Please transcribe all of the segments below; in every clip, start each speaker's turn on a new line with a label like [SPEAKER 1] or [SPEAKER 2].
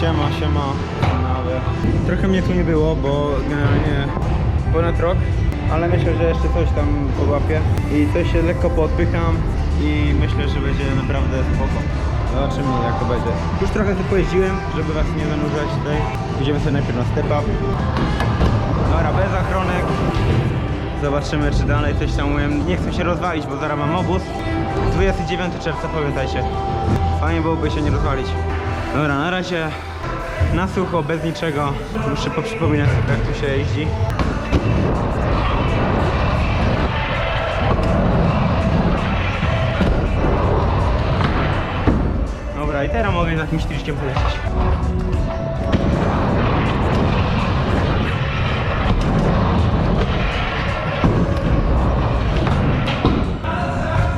[SPEAKER 1] Siema, siema. Panowie. Trochę mnie tu nie było, bo generalnie ponad rok, ale myślę, że jeszcze coś tam połapię i coś się lekko podpycham i myślę, że będzie naprawdę spoko. Zobaczymy jak to będzie. Już trochę tu pojeździłem, żeby was nie zanurzać tutaj. Idziemy sobie najpierw na step up. Dobra, bez ochronek. Zobaczymy czy dalej coś tam umiem. Nie chcę się rozwalić, bo zaraz mam obóz. 29 czerwca pamiętajcie. Fajnie byłoby się nie rozwalić. Dobra, na razie na sucho, bez niczego. Muszę poprzypominać sobie jak tu się jeździ. Dobra, i teraz mogę z jakimś triczkiem polecieć.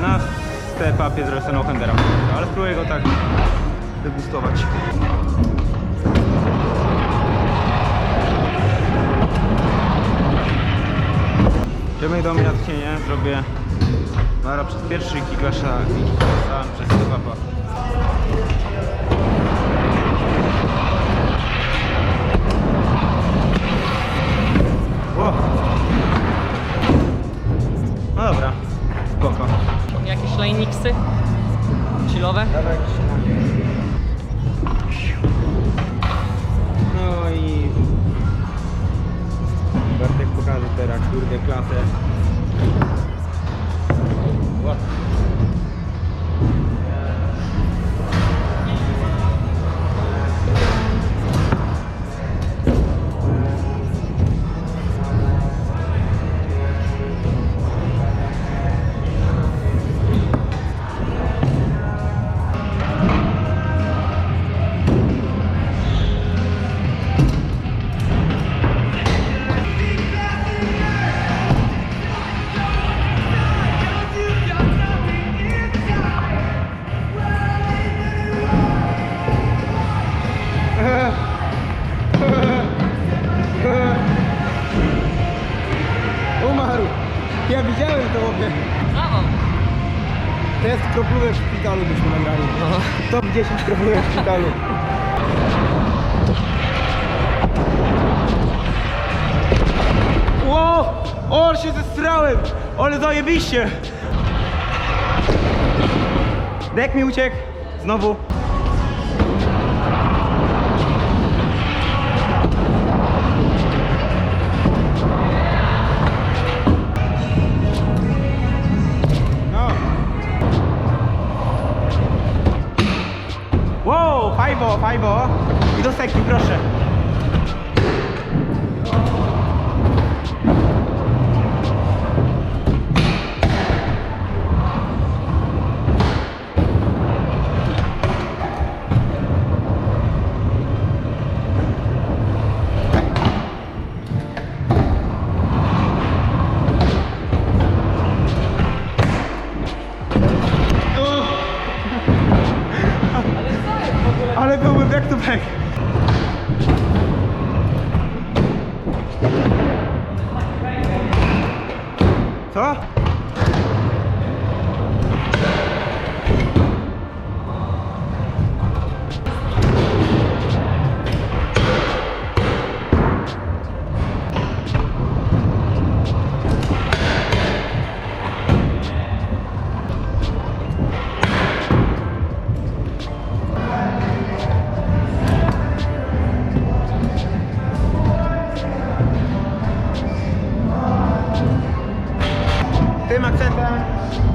[SPEAKER 1] Na step-upie zrobię sobie Handera, ale spróbuję go tak degustować. Idziemy do mnie na tchnienie, zrobię Mara przez pierwszy kiklasza i kiklasza przez step-upa. O! No dobra, spoko.
[SPEAKER 2] Jakieś linixy? Chillowe?
[SPEAKER 1] Dawaj No i Bartek pokaże teraz kurde klasę. Widziałem to chłopie.
[SPEAKER 2] Brawo!
[SPEAKER 1] Test kroplówek w szpitalu byśmy nagrali.
[SPEAKER 2] No.
[SPEAKER 1] Top 10 kroplówek w szpitalu. Ło! O, się zestrałem! Ale zajebiście! Dek mi uciekł. Znowu. Fajbo, fajbo. I do sekcji, proszę. Back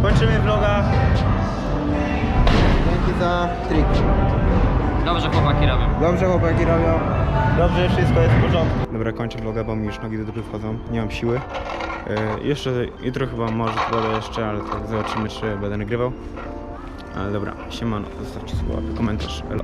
[SPEAKER 1] kończymy vloga. Dzięki za trik.
[SPEAKER 2] Dobrze chłopaki robią.
[SPEAKER 1] Dobrze chłopaki robią. Dobrze, wszystko jest w porządku. Dobra, kończę vloga, bo mi już nogi do dupy wchodzą. Nie mam siły. E, jeszcze jutro chyba może będę jeszcze, ale tak zobaczymy czy będę nagrywał. Ale dobra, siemano, zostawcie sobie łapę, komentarz. Elo.